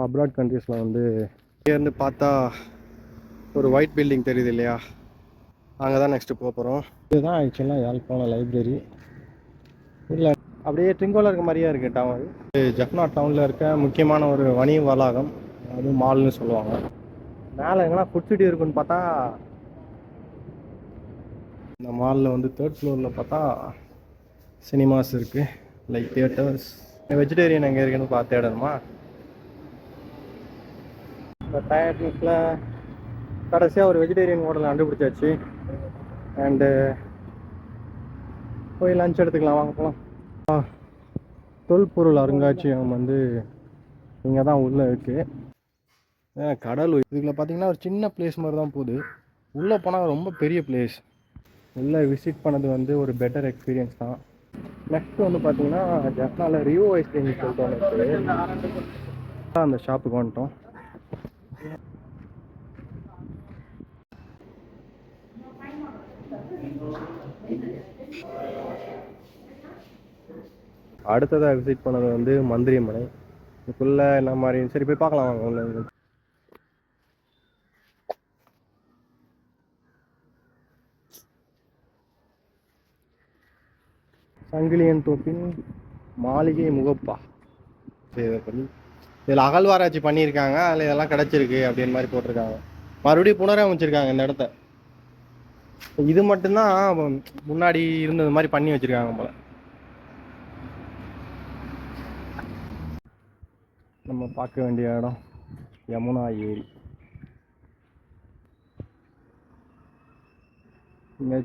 Abroad கண்ட்ரீஸில் வந்து இங்கேருந்து பார்த்தா ஒரு ஒயிட் பில்டிங் தெரியுது இல்லையா? அங்கே தான் நெக்ஸ்ட்டு போக போகிறோம் இதுதான் ஆக்சுவலாக யாழ்ப்பாணம் லைப்ரரி இல்லை அப்படியே ட்ரிங்கோவில் இருக்க மாதிரியே இருக்குது டவுன் இது ஜஃப்னா டவுனில் இருக்க முக்கியமான ஒரு வணிக வளாகம். அது மால்னு சொல்லுவாங்க. மேலே எங்கன்னா ஃபுட் சிட்டி இருக்குன்னு பார்த்தா இந்த மாலில் வந்து தேர்ட் ஃப்ளோரில் பார்த்தா சினிமாஸ் இருக்குது லைக் தியேட்டர்ஸ் வெஜிடேரியன் எங்கே இருக்குன்னு பார்த்து இப்போ இந்த கடைசியாக ஒரு வெஜிடேரியன் ஹோட்டல் கண்டுபிடிச்சாச்சு. அண்டு போய் லஞ்ச் எடுத்துக்கலாம் வாங்க போகலாம் ஆ, தொல்பொருள் அருங்காட்சியகம் வந்து இங்கே தான் உள்ளே இருக்குது கடலூர் இதுக்குள்ள பார்த்தீங்கன்னா ஒரு சின்ன பிளேஸ் மாதிரி தான் போகுது. உள்ளே போனால் ரொம்ப பெரிய பிளேஸ் உள்ளே விசிட் பண்ணது வந்து ஒரு பெட்டர் எக்ஸ்பீரியன்ஸ் தான். நெக்ஸ்ட் வந்து பார்த்தீங்கன்னா ஜப்னாவில் ரியோ ஐஸ்கிரீம் சொல்லிட்டு ஒன்று அந்த ஷாப்புக்கு வந்துட்டோம். அடுத்ததாக விசிட் பண்ணது வந்து மந்திரிமலை. இதுக்குள்ள என்ன மாதிரி? சரி போய் பார்க்கலாம் வாங்க உள்ள சங்கிலியன் தோப்பின் மாளிகை முகப்பா. சரி பண்ணி. இதில் அகழ்வாராய்ச்சி பண்ணியிருக்காங்க அதில் இதெல்லாம் கிடச்சிருக்கு அப்படின்னு மாதிரி போட்டிருக்காங்க. மறுபடியும் புனரமைச்சிருக்காங்க இந்த இடத்த. இது மட்டும்தான் முன்னாடி இருந்தது மாதிரி பண்ணி வச்சிருக்காங்க போல். நம்ம பார்க்க வேண்டிய இடம் யமுனா ஏரி. இங்கே